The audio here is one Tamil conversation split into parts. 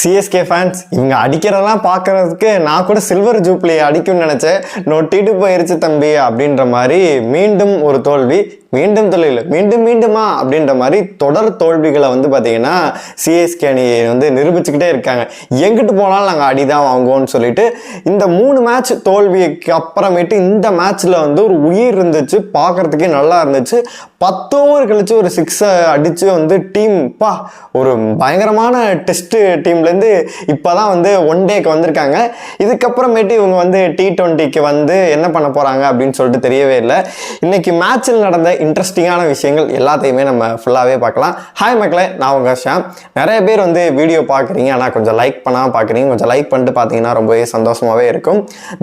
சிஎஸ்கே ஃபேன்ஸ் இவங்க அடிக்கிறதெல்லாம் பார்க்கறதுக்கு நான் கூட சில்வர் ஜூப்ளி அடிக்கும்னு நினச்சேன். நொட்டிட்டு போயிருச்சு தம்பி அப்படின்ற மாதிரி மீண்டும் ஒரு தோல்வி. மீண்டும் தொழில் மீண்டும் மீண்டுமா அப்படின்ற மாதிரி தொடர் தோல்விகளை வந்து பார்த்தீங்கன்னா சிஎஸ்கே அணி வந்து நிரூபிச்சுக்கிட்டே இருக்காங்க. எங்கிட்டு போனாலும் நாங்கள் அடி தான் வாங்குவோம்னு சொல்லிட்டு இந்த மூணு மேட்ச் தோல்விக்கு அப்புறமேட்டு இந்த மேட்ச்சில் வந்து ஒரு உயிர் இருந்துச்சு பார்க்கறதுக்கே நல்லா இருந்துச்சு. பத்து ஓவர் கழிச்சு ஒரு சிக்ஸை அடித்து வந்து டீம் பா ஒரு பயங்கரமான டெஸ்ட்டு டீம்லேருந்து இப்போ தான் வந்து ஒன் டேக்கு வந்திருக்காங்க. இதுக்கப்புறமேட்டு இவங்க வந்து டி டுவெண்ட்டிக்கு வந்து என்ன பண்ண போகிறாங்க அப்படின்னு சொல்லிட்டு தெரியவே இல்லை. இன்றைக்கி மேட்ச்சில் நடந்த இன்ட்ரெஸ்டிங்கான விஷயங்கள் எல்லாத்தையுமே நம்ம ஃபுல்லாகவே பார்க்கலாம். ஹாய் மக்களே நான் உங்கள் ஷாம் நிறைய பேர் வந்து வீடியோ பார்க்குறீங்க. ஆனால் கொஞ்சம் லைக் பண்ணாமல் பார்க்குறீங்க. கொஞ்சம் லைக் பண்ணிட்டு பார்த்தீங்கன்னா ரொம்பவே சந்தோஷமாகவே இருக்கும்.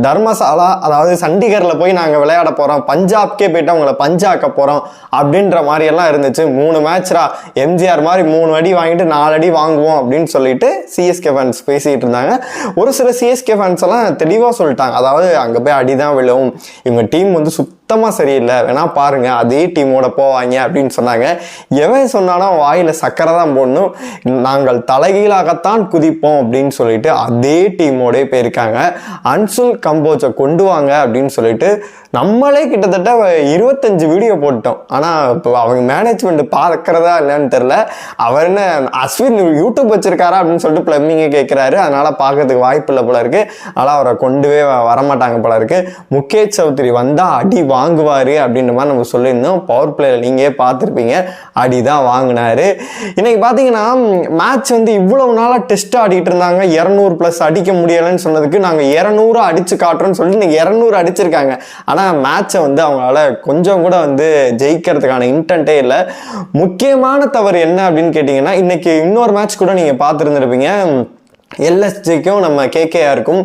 தர்மசாலா அதாவது சண்டிகரில் போய் நாங்கள் விளையாட போகிறோம் பஞ்சாப்கே போயிட்டு அவங்கள பஞ்சாக்க போகிறோம் அப்படின்ற மாதிரியெல்லாம் இருந்துச்சு. மூணு மேட்ச்ரா எம்ஜிஆர் மாதிரி மூணு அடி வாங்கிட்டு நாலு அடி வாங்குவோம் அப்படின்னு சொல்லிட்டு சிஎஸ்கே ஃபேன்ஸ் பேசிகிட்டு இருந்தாங்க. ஒரு சில சிஎஸ்கே ஃபேன்ஸ் எல்லாம் தெளிவாக சொல்லிட்டாங்க. அதாவது அங்கே போய் அடி தான் விழுவும். இவங்க டீம் வந்து சுத்தமாக சரியில்லை. வேணால் பாருங்கள் அதே டீமோட போவாங்க அப்படின்னு சொன்னாங்க. எவன் சொன்னாலும் வாயில் சக்கரை தான் போடணும் நாங்கள் தலைகீழாகத்தான் குதிப்போம் அப்படின்னு சொல்லிட்டு அதே டீமோடே போயிருக்காங்க. அன்சுல் கம்போஜை கொண்டு வாங்க அப்படின்னு சொல்லிட்டு நம்மளே கிட்டத்தட்ட இருபத்தஞ்சு வீடியோ போட்டோம். ஆனால் இப்போ அவங்க மேனேஜ்மெண்ட் பார்க்கறதா இல்லைன்னு தெரில அவர் என்ன அஸ்வின் யூடியூப் வச்சிருக்காரா அப்படின்னு சொல்லிட்டு பிளம்பிங்க கேட்குறாரு அதனால பார்க்கறதுக்கு வாய்ப்பு இல்லை போல இருக்கு. ஆனால் அவரை கொண்டுவே வரமாட்டாங்க போல இருக்கு. முகேஷ் சௌத்ரி வந்தால் அடி வாங்குவார் அப்படின்ற மாதிரி நம்ம சொல்லியிருந்தோம். பவர் பிளேயில் நீங்களே பார்த்துருப்பீங்க. அடி தான் வாங்கினாரு. இன்னைக்கு பார்த்தீங்கன்னா மேட்ச் வந்து இவ்வளவு நாளாக டெஸ்ட் ஆடிக்கிட்டு இருந்தாங்க. இரநூறு ப்ளஸ் அடிக்க முடியலைன்னு சொன்னதுக்கு நாங்கள் இரநூறு அடிச்சு காட்டுறோம்னு சொல்லிட்டு இன்னைக்கு இரநூறு அடிச்சிருக்காங்க. ஆனால் மேட்சை வந்து அவங்களால கொஞ்சம் கூட வந்து ஜெயிக்கிறதுக்கான இன்டென்ட்டே இல்லை. முக்கியமான தவறு என்ன அப்படின்னு கேட்டிங்கன்னா இன்னைக்கு இன்னொரு மேட்ச் கூட நீங்கள் பார்த்துருந்துருப்பீங்க. எல்எஸ்ஜிக்கும் நம்ம கேகேஆருக்கும்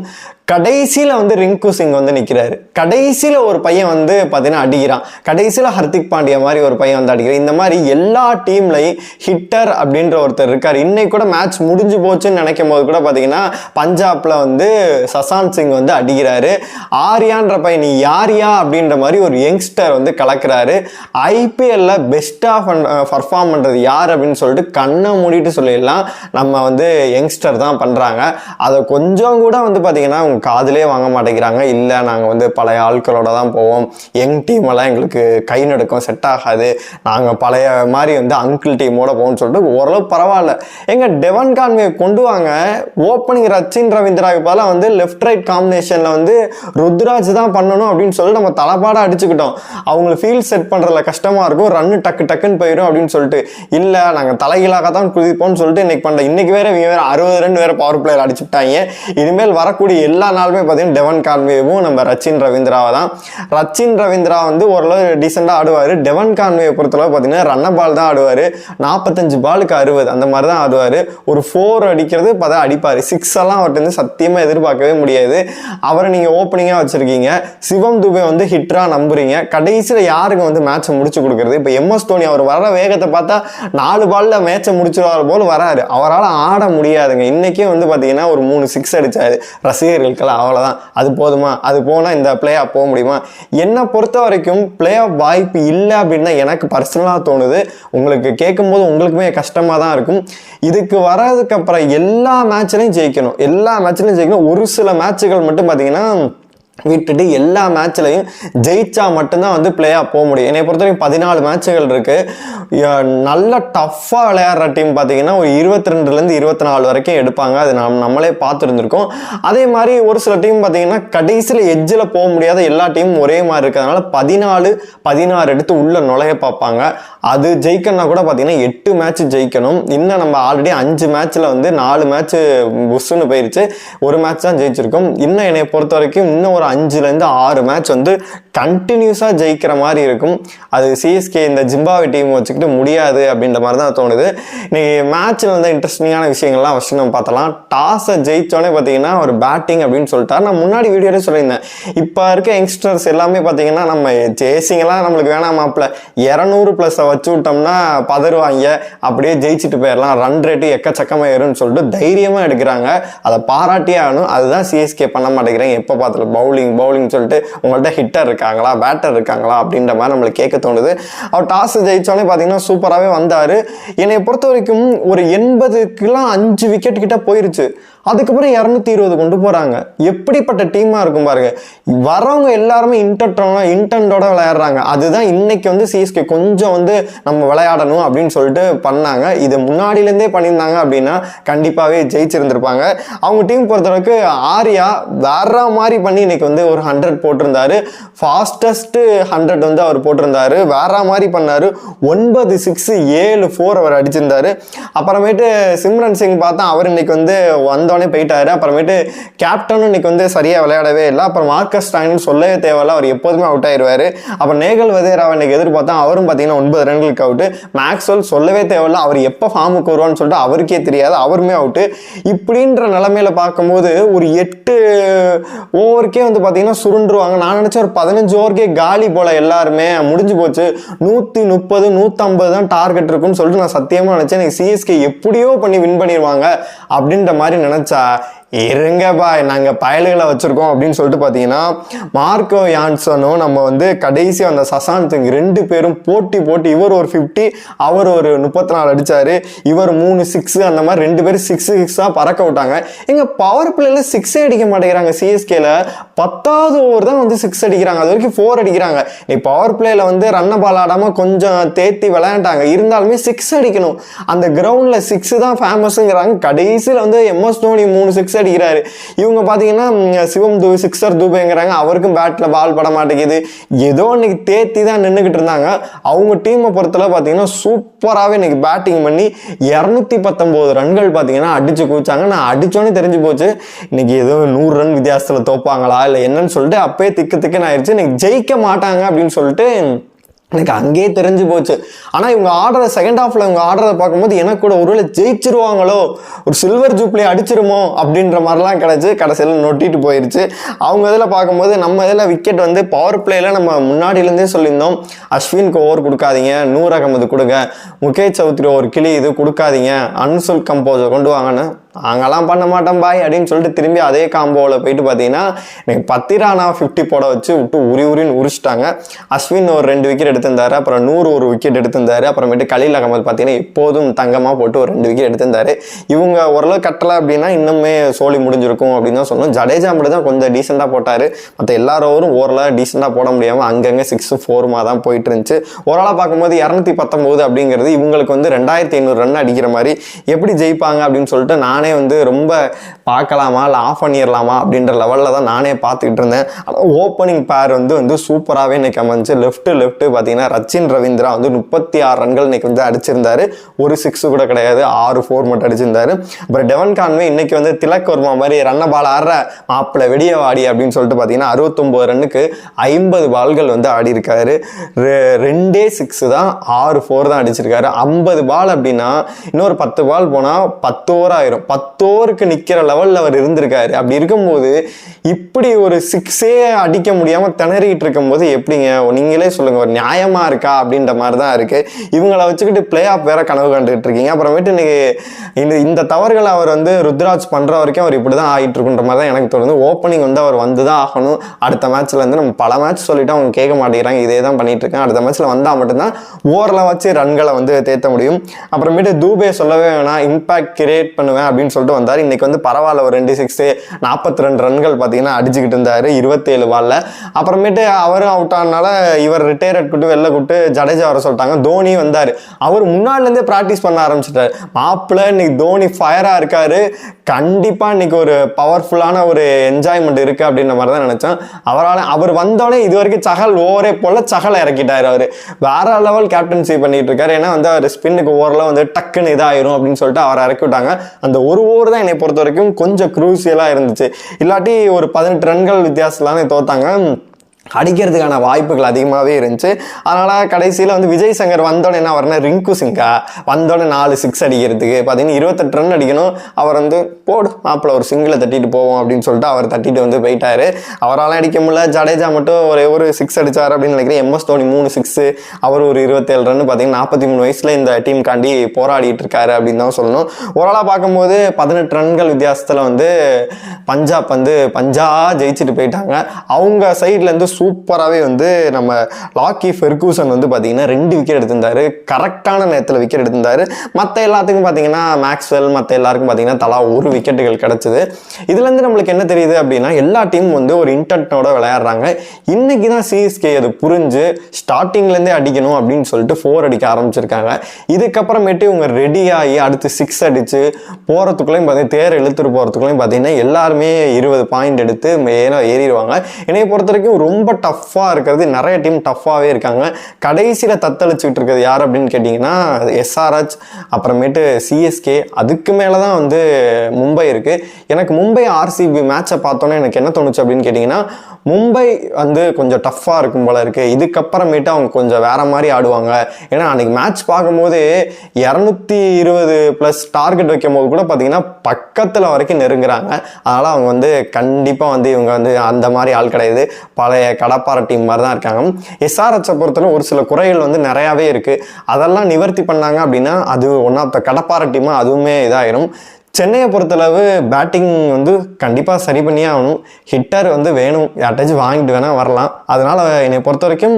கடைசியில் வந்து ரிங்கு சிங் வந்து நிற்கிறாரு கடைசியில் ஒரு பையன் வந்து பார்த்தீங்கன்னா அடிக்கிறான். கடைசியில் ஹர்திக் பாண்டியா மாதிரி ஒரு பையன் வந்து அடிக்கிறான். இந்த மாதிரி எல்லா டீம்லையும் ஹிட்டர் அப்படின்ற ஒருத்தர் இருக்கார். இன்னைக்கு கூட மேட்ச் முடிஞ்சு போச்சுன்னு நினைக்கும் போது கூட பார்த்தீங்கன்னா பஞ்சாப்ல வந்து சசாந்த் சிங் வந்து அடிக்கிறாரு. ஆர்யான்ற பையன் நீ யாரியா அப்படின்ற மாதிரி ஒரு யங்ஸ்டர் வந்து கலக்கிறாரு. ஐபிஎல்ல பெஸ்ட்டாக பர்ஃபார்ம் பண்ணுறது யார் அப்படின்னு சொல்லிட்டு கண்ணை மூடிட்டு சொல்லிடலாம். நம்ம வந்து யங்ஸ்டர் தான் பண்ணுறாங்க அதை கொஞ்சம் கூட வந்து பார்த்தீங்கன்னா காதலே வாங்க மாட்டேங்கிறாங்க. இல்லை நாங்கள் வந்து பழைய ஆட்களோட தான் போவோம். யங் டீம் எல்லாம் எங்களுக்கு கை நடுக்கும் செட் ஆகாது. நாங்கள் பழைய மாதிரி வந்து அங்கிள் டீமோட போவோம்னு சொல்லிட்டு ஓரளவு பரவாயில்ல. எங்கள் டெவன் கான்வே கொண்டு வாங்க. ஓப்பனிங் ரச்சின் ரவீந்திராவுக்கு பதிலாக வந்து லெஃப்ட் ரைட் காம்பினேஷனில் வந்து ருத்ராஜ் தான் பண்ணணும் அப்படின்னு சொல்லி நம்ம தலைப்பாட அடிச்சுக்கிட்டோம். அவங்களை ஃபீல்ட் செட் பண்ணுறதுல கஷ்டமாக இருக்கும். ரன்னு டக்கு டக்குன்னு போயிடும் அப்படின்னு சொல்லிட்டு. இல்லை நாங்கள் தலைகீழாக தான் குதிப்போம்னு சொல்லிட்டு இன்னைக்கு பண்ண இன்னைக்கு வேற இவங்க வேற அறுபது ரன் வேற பவர் பிளேயர் அடிச்சுட்டாங்க. இனிமேல் வரக்கூடிய எல்லா நாளுமே பார்த்தீங்கன்னா டெவன் கான்வேவும் நம்ம ரச்சின் ரவீந்திராவை தான். ரச்சின் ரவீந்திரா வந்து ஓரளவு டீசெண்டாக ஆடுவார். டெவன் கான்வே பொறுத்தளவு பார்த்தீங்கன்னா ரன்ன பால் தான் ஆடுவார். நாற்பத்தஞ்சு பாலுக்கு அறுபது அந்த மாதிரி தான் ஆடுவார். ஒரு ஃபோர் அடிக்கிறது பார்த்தா அடிப்பார். சிக்ஸ் எல்லாம் அவர்கிட்ட வந்து சத்தியமாக எதிர்பார்க்கவே முடியாது. அவரை நீங்கள் ஓப்பனிங்காக வச்சுருக்கீங்க. சிவம் துபே வந்து ஹிட்ராக நம்புறீங்க. கடைசியில் யாருக்கு வந்து மேட்சை முடிச்சு கொடுக்குறது? இப்போ எம்எஸ் தோனி அவர் வர வேகத்தை பார்த்தா நாலு பாலில் மேட்சை முடிச்சிருவார் போல் வராரு. அவரால் ஆட முடியாதுங்க. இன்றைக்கே வந்து பார்த்தீங்கன்னா ஒரு மூணு சிக்ஸ் அடித்தார் ரசிகர்கள் ரசிகர்களுக்கெல்லாம் அவ்வளோதான் அது போதுமா? அது போனால் இந்த பிளே ஆஃப் போக முடியுமா? என்னை பொறுத்த வரைக்கும் பிளே ஆஃப் வாய்ப்பு இல்லை அப்படின்னு தான் எனக்கு பர்சனலாக தோணுது. உங்களுக்கு கேட்கும்போது உங்களுக்குமே கஷ்டமாக தான் இருக்கும். இதுக்கு வர்றதுக்கப்புறம் எல்லா மேட்ச்லையும் ஜெயிக்கணும். எல்லா மேட்ச்லையும் ஜெயிக்கணும். ஒரு சில மேட்சுகள் மட்டும் பார்த்தீங்கன்னா விட்டுட்டு எல்லா மேட்ச்லையும் ஜெயிச்சா மட்டும்தான் வந்து பிளேயாக போக முடியும். என்னை பொறுத்த வரைக்கும் பதினாலு மேட்சுகள் இருக்குது நல்ல டஃப்பாக விளையாடுற டீம் பார்த்தீங்கன்னா ஒரு இருபத்தி ரெண்டுலேருந்து இருபத்தி நாலு வரைக்கும் எடுப்பாங்க. அது நம் நம்மளே பார்த்துருந்துருக்கோம். அதே மாதிரி ஒரு சில டீம் பார்த்தீங்கன்னா கடைசியில் எஜ்ஜில் போக முடியாத எல்லா டீமும் ஒரே மாதிரி இருக்கிறதுனால பதினாலு பதினாறு எடுத்து உள்ளே நுழைய பார்ப்பாங்க. அது ஜெயிக்கணும்னா கூட பார்த்தீங்கன்னா எட்டு மேட்ச் ஜெயிக்கணும். இன்னும் நம்ம ஆல்ரெடி அஞ்சு மேட்ச்சில் வந்து நாலு மேட்ச் புஷ்ஷுன்னு போயிருச்சு. ஒரு மேட்ச் தான் ஜெயிச்சிருக்கோம். இன்னும் என்னை பொறுத்த வரைக்கும் இன்னும் ஒரு அஞ்சுலேருந்து ஆறு மேட்ச் வந்து கண்டினியூஸாக ஜெயிக்கிற மாதிரி இருக்கும். அது சிஎஸ்கே இந்த ஜிம்பாவே டீம் வச்சுக்கிட்டு முடியாது அப்படின்ற மாதிரி தான் தோணுது. இன்றைக்கி மேட்ச்சில் வந்து இன்ட்ரெஸ்டிங்கான விஷயங்கள்லாம் ஃபஸ்ட்டு நம்ம பார்த்தலாம் டாஸை ஜெயித்தோடனே பார்த்தீங்கன்னா ஒரு பேட்டிங் அப்படின்னு சொல்லிட்டார் நான் முன்னாடி வீடியோலே சொல்லியிருந்தேன். இப்போ இருக்க யங்ஸ்டர்ஸ் எல்லாமே பார்த்தீங்கன்னா நம்ம சேசிங்கெல்லாம் நம்மளுக்கு வேணாம் மாப்பில் இரநூறு ப்ளஸை வச்சு விட்டோம்னா பதறுவாங்க. அப்படியே ஜெயிச்சுட்டு போயிடலாம். ரன் ரேட்டு எக்கச்சக்கமாக ஏறும்னு சொல்லிட்டு தைரியமாக எடுக்கிறாங்க. அதை பாராட்டியே ஆகணும். அதுதான் சிஎஸ்கே பண்ண மாட்டேங்கிறாங்க. எப்போ பார்த்தாலும் பவுலிங் பவுலிங் சொல்லிட்டு உங்கள்கிட்ட ஹிட்டர் இருக்கா இருக்காங்களா? பேட்டர் இருக்காங்களா? அப்படின்ற மாதிரி நம்மளுக்கு கேட்க தோணுது. அவர் டாஸ் ஜெயிச்சோடனே பார்த்தீங்கன்னா சூப்பராகவே வந்தார். என்னை பொறுத்த வரைக்கும் ஒரு எண்பதுக்குலாம் அஞ்சு விக்கெட் கிட்ட போயிருச்சு. அதுக்கப்புறம் இரநூத்தி இருபது கொண்டு போகிறாங்க எப்படிப்பட்ட டீமாக இருக்கும் பாருங்க. வரவங்க எல்லாருமே இன்டர்டோட இன்டென்டோட விளையாடுறாங்க. அதுதான் இன்னைக்கு வந்து சிஎஸ்கே கொஞ்சம் வந்து நம்ம விளையாடணும் அப்படின்னு சொல்லிட்டு பண்ணாங்க. இது முன்னாடியிலேருந்தே பண்ணியிருந்தாங்க அப்படின்னா கண்டிப்பாகவே ஜெயிச்சிருந்திருப்பாங்க. அவங்க டீம் பொறுத்தளவுக்கு ஆர்யா வேற மாதிரி பண்ணி இன்னைக்கு வந்து ஒரு ஹண்ட்ரட் போட்டிருந்தாரு. ஃபாஸ்டஸ்ட்டு ஹண்ட்ரட் வந்து அவர் போட்டிருந்தாரு. வேற மாதிரி பண்ணார். ஒன்பது சிக்ஸ் ஏழு ஃபோர் அவர் அடிச்சிருந்தாரு. அப்புறமேட்டு சிம்ரன் சிங் பார்த்தா அவர் இன்னைக்கு வந்து வந்தோடனே போயிட்டாரு. அப்புறமேட்டு கேப்டனும் இன்னைக்கு வந்து சரியா விளையாடவே இல்லை. அப்புறம் மார்க்கஸ் ஸ்டாயின் சொல்லவே தேவையில்ல. அவர் எப்போதுமே அவுட் ஆயிடுவார் அப்புறம் நேகல் வதேராவை இன்னைக்கு எதிர்பார்த்தா அவரும் பார்த்தீங்கன்னா ஒன்பது ரன்களுக்கு அவுட்டு மேக்ஸ்வெல் சொல்லவே தேவையில்ல. அவர் எப்போ ஃபார்முக்கு வருவான்னு சொல்லிட்டு அவருக்கே தெரியாது. அவருமே அவுட்டு இப்படின்ற நிலமையில பார்க்கும்போது ஒரு எட்டு ஓவருக்கே வந்து பார்த்தீங்கன்னா சுருண்டுருவாங்க. நான் நினச்சேன் ஒரு பதினஞ்சு ஓவருக்கே காலி போல எல்லாருமே. முடிஞ்சு போச்சு. நூற்றி முப்பது நூற்றம்பது தான் டார்கெட் இருக்குன்னு சொல்லிட்டு நான் சத்தியமாக நினச்சேன். எனக்கு சிஎஸ்கே எப்படியோ பண்ணி வின் பண்ணிடுவாங்க அப்படின்ற மாதிரி uh, இருங்க பாய் நாங்கள் பயல்களை வச்சுருக்கோம் அப்படின்னு சொல்லிட்டு பார்த்தீங்கன்னா மார்க்கோ யான்சனும் நம்ம வந்து கடைசி அந்த சசாந்த் ரெண்டு பேரும் போட்டி போட்டு இவர் ஒரு ஃபிஃப்டி அவர் ஒரு முப்பத்தி நாலு அடித்தார் இவர் மூணு சிக்ஸு அந்த மாதிரி ரெண்டு பேரும் சிக்ஸ் சிக்ஸாக பறக்க விட்டாங்க. எங்கள் பவர் பிளேயில் சிக்ஸே அடிக்க மாட்டேங்கிறாங்க சிஎஸ்கேல பத்தாவது ஓவர் தான் வந்து சிக்ஸ் அடிக்கிறாங்க. அது வரைக்கும் ஃபோர் அடிக்கிறாங்க. நீ பவர் பிளேயில் வந்து ரன்ன பால் ஆடாமல் கொஞ்சம் தேத்தி விளையாண்டாங்க. இருந்தாலுமே சிக்ஸ் அடிக்கணும். அந்த கிரவுண்டில் சிக்ஸ் தான் ஃபேமஸுங்கிறாங்க கடைசியில் வந்து எம்எஸ் தோனி மூணு சிக்ஸ் அடிக்கிறாரு. இவங்க பார்த்தீங்கன்னா சிவம் தூ சிக்ஸர் தூபேங்கிறாங்க. அவருக்கும் பேட்டில் பால் பட மாட்டேங்குது. ஏதோ இன்னைக்கு தேத்தி தான் நின்றுக்கிட்டு இருந்தாங்க. அவங்க டீமை பொறுத்தளவு பார்த்தீங்கன்னா சூப்பராகவே இன்னைக்கு பேட்டிங் பண்ணி இரநூத்தி பத்தொம்போது ரன்கள் பார்த்தீங்கன்னா அடிச்சு குவிச்சாங்க. நான் அடித்தோன்னே தெரிஞ்சு போச்சு. இன்னைக்கு ஏதோ நூறு ரன் வித்தியாசத்தில் தோப்பாங்களா? இல்லை என்னன்னு சொல்லிட்டு அப்பயே திக்கு திக்குன்னு ஆயிடுச்சு இன்னைக்கு ஜெயிக்க மாட்டாங்க அப்படின்னு சொல்லிட்டு எனக்கு அங்கேயே தெரிஞ்சு போச்சு. ஆனால் இவங்க ஆடுற செகண்ட் ஹாஃப்ல இவங்க ஆடுறதை பார்க்கும்போது எனக்கு கூட ஒருவேளை ஜெயிச்சிருவாங்களோ ஒரு சில்வர் ஜூப்ளி அடிச்சிருமோ அப்படின்ற மாதிரிலாம் கிடச்சி கடைசியில் நொட்டிட்டு போயிடுச்சு அவங்க இதில் பார்க்கும்போது நம்ம இதில் விக்கெட் வந்து பவர் பிளேயில் நம்ம முன்னாடியிலேருந்தே சொல்லியிருந்தோம். அஸ்வின்க்கு ஓவர் கொடுக்காதீங்க நூர் அகமது கொடுங்க. முகேஷ் சௌத்ரி ஒரு கிளி இது கொடுக்காதீங்க. அன்சுல் கம்போஸை கொண்டு வாங்கன்னு நாங்களாம் பண்ண மாட்டோம் பாய் அப்படின்னு சொல்லிட்டு திரும்பி அதே காம்போவில் போயிட்டு பார்த்தீங்கன்னா எனக்கு பத்திரானா ஃபிஃப்டி போட வச்சு விட்டு உரி உரின்னு உரிச்சிட்டாங்க. அஸ்வின் ஒரு ரெண்டு விக்கெட் எடுத்திருந்தாரு அப்புறம் நூறு ஒரு விக்கெட் எடுத்திருந்தாரு அப்புறமேட்டு கலீல் அகமது பார்த்தீங்கன்னா எப்போதும் தங்கமாக போட்டு ஒரு ரெண்டு விக்கெட் எடுத்திருந்தாரு. இவங்க ஓரளவு கட்டலை அப்படின்னா இன்னுமே சோலி முடிஞ்சிருக்கும் அப்படின்னு தான் சொன்னோம் ஜடேஜா மட்டும் தான் கொஞ்சம் டீசெண்டாக போட்டார். மற்ற எல்லாரோரும் ஓரளவு டீசெண்டாக போட முடியாமல் அங்கங்கே சிக்ஸ் ஃபோருமாக தான் போயிட்டு இருந்துச்சு. ஓரளவு பார்க்கும்போது இரநூத்தி பத்தொம்போது அப்படிங்கிறது இவங்களுக்கு வந்து ரெண்டாயிரத்தி ஐநூறு ரன் அடிக்கிற மாதிரி எப்படி ஜெயிப்பாங்க அப்படின்னு சொல்லிட்டு நான் வந்து ரொம்ப பார்க்கலாமா? இல்லை ஆஃப் பண்ணிடலாமா அப்படின்ற லெவலில் தான் நானே பார்த்துக்கிட்டு இருந்தேன். ஆனால் ஓப்பனிங் பேர் வந்து வந்து சூப்பராகவே இன்றைக்கி அமைஞ்சு லெஃப்ட்டு லெஃப்ட்டு பார்த்தீங்கன்னா ரச்சின் ரவீந்திரா வந்து முப்பத்தி ஆறு ரன்கள் இன்னைக்கு வந்து அடிச்சிருந்தாரு. ஒரு சிக்ஸ் கூட கிடையாது ஆறு ஃபோர் மட்டும் அடிச்சிருந்தாரு. அப்புறம் டெவன் கான்வே இன்னைக்கு வந்து திலக் வர்மா மாதிரி ரன்ன பால் ஆடுற மாப்பிள்ள வெடிய வாடி அப்படின்னு சொல்லிட்டு பார்த்தீங்கன்னா அறுபத்தொம்போது ரன்னுக்கு ஐம்பது பால்கள் வந்து ஆடி இருக்காரு ரெ- ரெண்டே சிக்ஸ் தான் ஆறு ஃபோர் தான் அடிச்சிருக்காரு. ஐம்பது பால் அப்படின்னா இன்னொரு பத்து பால் போனால் பத்து ஓவர் ஆயிரும். பத்தோருக்கு நிற்கிற லெவலில் அவர் இருந்திருக்காரு. அப்படி இருக்கும்போது இப்படி ஒரு சிக்ஸே அடிக்க முடியாமல் திணறிக்கிட்டு இருக்கும்போது எப்படிங்க? நீங்களே சொல்லுங்கள் ஒரு நியாயமாக இருக்கா அப்படின்ற மாதிரி தான் இருக்குது இவங்கள வச்சுக்கிட்டு பிளே ஆஃப் வேற கனவு கண்டுகிட்டு இருக்கீங்க. அப்புறமேட்டு இன்னைக்கு இந்த இந்த தவறுகளை அவர் வந்து ருத்ராஜ் பண்ணுற வரைக்கும் அவர் இப்படி தான் ஆகிட்டு இருக்குன்ற மாதிரி தான் எனக்கு தோணுது. ஓப்பனிங் வந்து அவர் வந்து தான் ஆகணும். அடுத்த மேட்ச்சில் இருந்து நம்ம பல மேட்ச் சொல்லிவிட்டு அவங்க கேட்க மாட்டேங்கிறாங்க. இதே தான் பண்ணிகிட்டு இருக்கேன். அடுத்த மேட்ச்சில் வந்தால் மட்டும்தான் ஓவரில் வச்சு ரன்களை வந்து தேர்த்த முடியும். அப்புறமேட்டு தூபே சொல்லவே வேணாம். இம்பாக்ட் கிரியேட் பண்ணுவேன் அப்படின்னு சொல்லிட்டு வந்தார். இன்னைக்கு வந்து பரவாயில்ல ஒரு ரெண்டு சிக்ஸ் நாற்பத்தி ரெண்டு ரன்கள் பார்த்தீங்கன்னா அடிச்சுக்கிட்டு இருந்தாரு. இருபத்தேழு பாலில் அப்புறமேட்டு அவரும் அவுட் ஆனால இவர் ரிட்டையர் கூப்பிட்டு வெளில கூட்டு ஜடேஜா வர சொல்லிட்டாங்க. தோனி வந்தார். அவர் முன்னாடிலேருந்தே ப்ராக்டிஸ் பண்ண ஆரம்பிச்சிட்டாரு. மாப்பிள்ள இன்னைக்கு தோனி ஃபயராக இருக்கார். கண்டிப்பாக இன்னைக்கு ஒரு பவர்ஃபுல்லான ஒரு என்ஜாய்மெண்ட் இருக்கு அப்படின்ற மாதிரி தான் நினச்சேன். அவரால் அவர் வந்தோடனே இது வரைக்கும் சகல் ஓவரே போல் சகலை இறக்கிட்டாரு அவர். வேற லெவல் கேப்டன்சி பண்ணிட்டு இருக்காரு. ஏன்னா வந்து அவர் ஸ்பின்னுக்கு ஓவரில் வந்து டக்குன்னு இதாயிரும் அப்படின்னு சொல்லிட்டு அவரை இறக்கி விட்டாங்க. அந்த ஒரு ஒரு ஓவர் தான் என்னை பொறுத்த வரைக்கும் கொஞ்சம் குரூசியலாக இருந்துச்சு. இல்லாட்டி ஒரு பதினெட்டு ரன்கள் வித்தியாசத்தில் தோத்தாங்க. அடிக்கிறதுக்கான வாய்ப்புகள் அதிகமாகவே இருந்துச்சு. அதனால் கடைசியில் வந்து விஜய் சங்கர் வந்தோடனே என்ன வரணும் ரிங்கு சிங்கா வந்தோடனே நாலு சிக்ஸ் அடிக்கிறதுக்கு பார்த்தீங்கன்னா இருபத்தெட்டு ரன் அடிக்கணும். அவர் வந்து போடு மாப்பிள்ள ஒரு சிங்கிளை தட்டிட்டு போவோம் அப்படின்னு சொல்லிட்டு அவர் தட்டிட்டு வந்து போயிட்டார். அவரால் அடிக்க முடியல. ஜடேஜா மட்டும் ஒரே ஒரு சிக்ஸ் அடித்தார் அப்படின்னு நினைக்கிறேன். எம்எஸ் தோனி மூணு சிக்ஸு அவர் ஒரு இருபத்தேழு ரன் பார்த்தீங்கன்னா நாற்பத்தி மூணு வயசில் இந்த டீம் காண்டி போராடிட்டு இருக்காரு அப்படின்னு தான் சொல்லணும். ஓரளாக பார்க்கும்போது பதினெட்டு ரன்கள் வித்தியாசத்தில் வந்து பஞ்சாப் வந்து பஞ்சா ஜெயிச்சுட்டு போயிட்டாங்க. அவங்க சைட்லேருந்து சூப்பராகவே வந்து நம்ம லாக்கி ஃபெர்கூசன் வந்து பார்த்தீங்கன்னா ரெண்டு விக்கெட் எடுத்திருந்தாரு. கரெக்டான நேரத்தில் விக்கெட் எடுத்திருந்தாரு. மற்ற எல்லாத்துக்கும் பார்த்தீங்கன்னா மேக்ஸ்வெல் மற்ற எல்லாருக்கும் பார்த்தீங்கன்னா தலா ஒரு விக்கெட்டுகள் கிடச்சிது. இதுலேருந்து நம்மளுக்கு என்ன தெரியுது அப்படின்னா எல்லா டீமும் வந்து ஒரு இன்டென்ட்டோட விளையாடுறாங்க. இன்றைக்கி தான் சிஎஸ்கே அது புரிஞ்சு ஸ்டார்டிங்லேருந்தே அடிக்கணும் அப்படின்னு சொல்லிட்டு ஃபோர் அடிக்க ஆரம்பிச்சிருக்காங்க. இதுக்கப்புறமேட்டு இவங்க ரெடி ஆகி அடுத்து சிக்ஸ் அடித்து போகிறதுக்குள்ளேயும் பார்த்தீங்கன்னா தேர் இழுத்துட்டு போகிறதுக்குள்ளேயும் பார்த்தீங்கன்னா எல்லாருமே இருபது பாயிண்ட் எடுத்து மேலே ஏறிடுவாங்க. என்னைய பொறுத்த வரைக்கும் ரொம்ப ரொம்ப டஃப்பாக இருக்கிறது. நிறைய டீம் டஃப்பாகவே இருக்காங்க. கடைசியில் தத்தளிச்சுட்டு இருக்கிறது யார் அப்படின்னு கேட்டிங்கன்னா எஸ்ஆர்ஹெச் அப்புறமேட்டு சிஎஸ்கே அதுக்கு மேலே தான் வந்து மும்பை இருக்குது எனக்கு மும்பை ஆர்சிபி மேட்சை பார்த்தோன்னே எனக்கு என்ன தோணுச்சு அப்படின்னு கேட்டிங்கன்னா மும்பை வந்து கொஞ்சம் டஃப்பாக இருக்கும் போல இருக்குது இதுக்கப்புறமேட்டு அவங்க கொஞ்சம் வேறு மாதிரி ஆடுவாங்க. ஏன்னா அன்றைக்கி மேட்ச் பார்க்கும்போது இரநூத்தி இருபது ப்ளஸ் டார்கெட் வைக்கும் போது கூட பார்த்தீங்கன்னா பக்கத்தில் வரைக்கும் நெருங்குறாங்க. அதனால் அவங்க வந்து கண்டிப்பாக வந்து இவங்க வந்து அந்த மாதிரி ஆள் கிடையாது. பழைய கடப்பார டீம் மாதிரி தான் இருக்காங்க எஸ்ஆர்ஹெச்சை பொறுத்தவரை ஒரு சில குறைகள் வந்து நிறையாவே இருக்குது அதெல்லாம் நிவர்த்தி பண்ணாங்க அப்படின்னா அது ஒன் ஆஃப் த கடப்பார டீமாக அதுவுமே இதாயிரும். சென்னையை பொறுத்தளவு பேட்டிங் வந்து கண்டிப்பாக சரி பண்ணியே ஆகணும். ஹிட்டர் வந்து வேணும். யார்ட்டாச்சும் வாங்கிட்டு வேணால் வரலாம். அதனால் என்னை பொறுத்த வரைக்கும்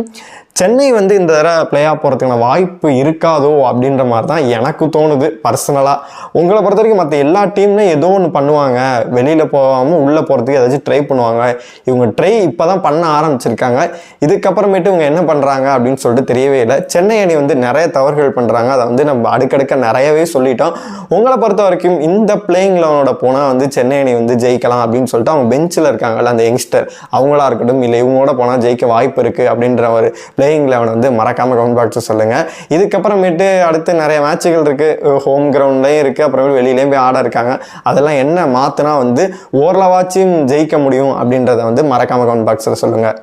சென்னை வந்து இந்த தடவை பிளே ஆஃப் போகிறதுக்கான வாய்ப்பு இருக்காதோ அப்படின்ற மாதிரி தான் எனக்கு தோணுது பர்சனலாக உங்களை பொறுத்த வரைக்கும் மற்ற எல்லா டீம்லையும் ஏதோ ஒன்று பண்ணுவாங்க. வெளியில் போகாமல் உள்ளே போகிறதுக்கு ஏதாச்சும் ட்ரை பண்ணுவாங்க. இவங்க ட்ரை இப்போ தான் பண்ண ஆரம்பிச்சிருக்காங்க. இதுக்கப்புறமேட்டு இவங்க என்ன பண்ணுறாங்க அப்படின்னு சொல்லிட்டு தெரியவே இல்லை. சென்னை அணி வந்து நிறைய தவறுகள் பண்ணுறாங்க அதை வந்து நம்ம அடுக்கடுக்க நிறையவே சொல்லிட்டோம். உங்களை பொறுத்த வரைக்கும் இந்த பிளேயிங் லெவனோட போனால் வந்து சென்னை அணி வந்து ஜெயிக்கலாம் அப்படின்னு சொல்லிட்டு அவங்க பெஞ்சில் இருக்காங்கல்ல அந்த யங்ஸ்டர் அவங்களா இருக்கட்டும் இல்லை இவங்களோட போனால் ஜெயிக்க வாய்ப்பு இருக்குது அப்படின்ற ஒரு பிளேயிங் லெவன் வந்து மறக்காமல் கவுண்ட் பாக்ஸில் சொல்லுங்கள் இதுக்கப்புறமேட்டு அடுத்து நிறைய மேட்சுகள் இருக்குது ஹோம் கிரவுண்ட்லேயும் இருக்குது அப்புறமேட்டு வெளியிலேயும் போய் ஆட இருக்காங்க. அதெல்லாம் என்ன மாற்றினா வந்து ஓரளவாச்சும் ஜெயிக்க முடியும் அப்படின்றத வந்து மறக்காமல் கவுண்ட் பாக்ஸில் சொல்லுங்கள்